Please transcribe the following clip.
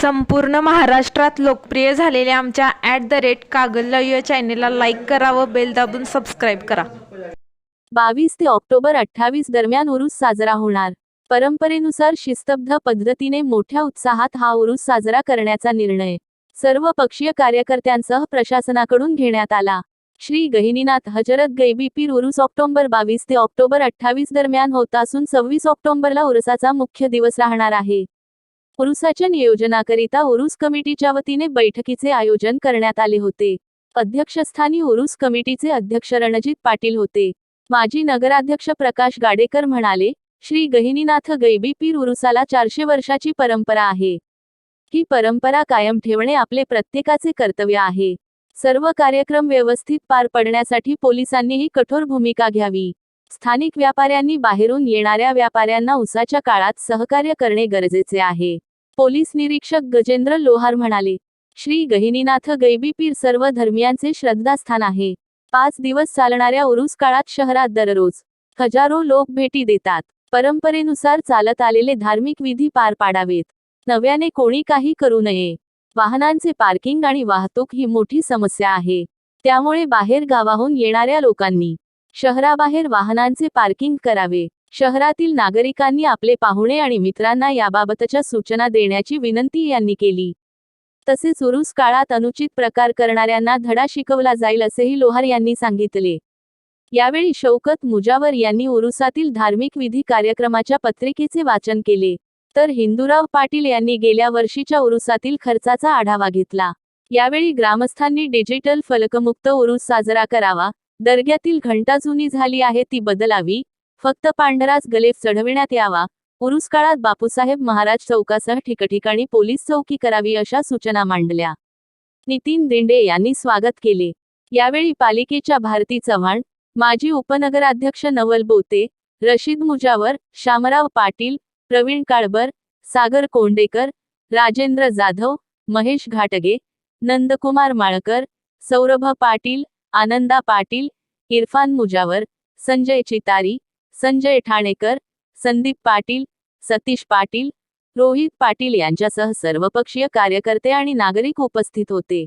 संपूर्ण महाराष्ट्रात लोकप्रिय झालेल्या आमच्या ॲट द रेट कागल या चॅनेलला लाईक करा व बेल दाबून सबस्क्राईब करा. बावीस ते ऑक्टोबर अठ्ठावीस दरम्यान उरूस साजरा होणार. परंपरेनुसार शिस्तबद्ध पद्धतीने मोठ्या उत्साहात हा उरूस साजरा करण्याचा निर्णय सर्व पक्षीय कार्यकर्त्यांसह प्रशासनाकडून घेण्यात आला. श्री गहिनीनाथ हजरत गैबी पीर उरूस ऑक्टोबर बावीस ते ऑक्टोबर अठ्ठावीस दरम्यान होत असून सव्वीस ऑक्टोबरला उरुसाचा मुख्य दिवस राहणार आहे. उरुसाच्या नियोजनाकरिता उरुस कमिटीच्या वतीने बैठकीचे आयोजन करण्यात आले होते. अध्यक्षस्थानी उरुस कमिटीचे अध्यक्ष रणजित पाटील होते. माजी नगराध्यक्ष प्रकाश गाडेकर म्हणाले श्री गहिनीनाथ गैबी पीर उरुसाला चारशे वर्षाची परंपरा आहे. ही परंपरा कायम ठेवणे आपले प्रत्येकाचे कर्तव्य आहे. सर्व कार्यक्रम व्यवस्थित पार पडण्यासाठी पोलिसांनीही कठोर भूमिका घ्यावी. स्थानिक व्यापाऱ्यांनी बाहेरून येणाऱ्या व्यापाऱ्यांना उसाच्या काळात सहकार्य करणे गरजेचे आहे. पोलीस निरीक्षक गजेंद्र लोहार म्हणाले श्री गहिनीनाथ गैबीपीर सर्व धर्मियांचे श्रद्धास्थान आहे. पाच दिवस चालणाऱ्या उरूस काळात शहरात दररोज हजारो लोक भेटी देतात. परंपरेनुसार चालत आलेले धार्मिक विधी पार पाडावेत. नव्याने कोणी काही करू नये. वाहनांचे पार्किंग आणि वाहतूक ही मोठी समस्या आहे. त्यामुळे बाहेर गावाहून येणाऱ्या लोकांनी शहराबाहेर वाहनांचे पार्किंग करावे. शहरातील नागरिकांनी आपले पाहुणे आणि मित्रांना याबाबतच्या सूचना देण्याची विनंती यांनी केली. तसेच उरूस काळात अनुचित प्रकार करणाऱ्यांना धडा शिकवला जाईल असेही लोहार यांनी सांगितले. यावेळी शौकत मुजावर यांनी उरुसातील धार्मिक विधी कार्यक्रमाच्या पत्रिकेचे वाचन केले. तर हिंदूराव पाटील यांनी गेल्या वर्षीच्या उरुसातील खर्चाचा आढावा घेतला. यावेळी ग्रामस्थांनी डिजिटल फलकमुक्त उरुस साजरा करावा दर्ग्यातील घंटा जुनी झाली आहे ती बदलावी फक्त पांढराच गलेफ चढविण्यात यावा. उरुस काळात बापूसाहेब महाराज चौकासह ठिकठिकाणी पोलीस चौकी करावी अशा सूचना मांडल्या. नितीन दिंडे यांनी स्वागत केले. यावेळी पालिकेच्या भारती चव्हाण माजी उपनगराध्यक्ष नवल बोते रशीद मुजावर शामराव पाटील प्रवीण काळबर सागर कोंडेकर राजेंद्र जाधव महेश घाटगे नंदकुमार माळकर सौरभ पाटील आनंदा पाटील इरफान मुजावर संजय चितारी संजय ठाणेकर संदीप पाटील सतीश पाटील रोहित पाटील यांच्यासह सर्वपक्षीय कार्यकर्ते आणि नागरिक उपस्थित होते.